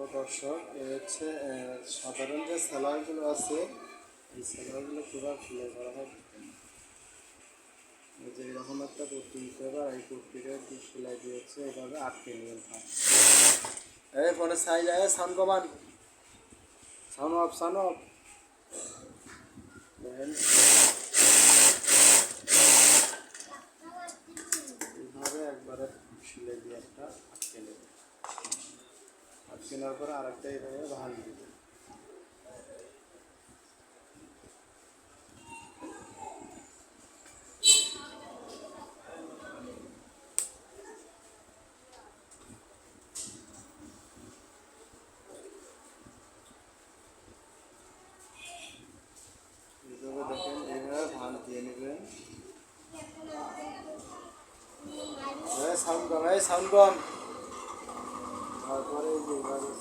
তো দর্শক হচ্ছে সাধারণ যে স্যালারগুলো আছে, এই স্যালারগুলো কীভাবে সেলাই করা হয়? যে এরকম একটা কুর্তি দিতে হবে এই একটু সেলাই দিয়েছে, এভাবে আটকে থাক এই ফোনে সাইজ আয় সাউন্ড কমান। Sound off sound off. এইভাবে একবারে সেলাই দিয়ে একটা আটকে নেবে আটকে নেওয়ার পরে আরেকটা এইভাবে ভাঙ দিবে এইভাবে দেখেন এইভাবে ভাঁজ দিয়ে নেবেন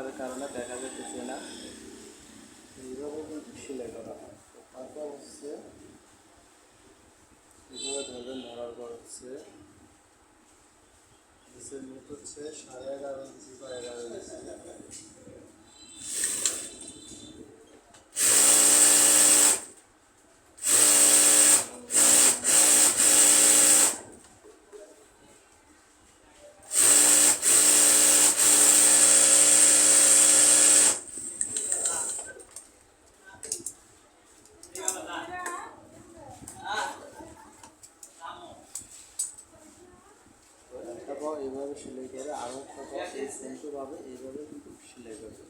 কালারের কারণে দেখা যাচ্ছে না। এইভাবে কিন্তু সেলাই করা হয়। তারপর হচ্ছে এইভাবে ধরবেন ধরার পর হচ্ছে হচ্ছে সাড়ে এগারো ইঞ্চি বা এগারো এইভাবে সেলাই করে আরও একটা পাবে এইভাবে কিন্তু সেলাই করবে।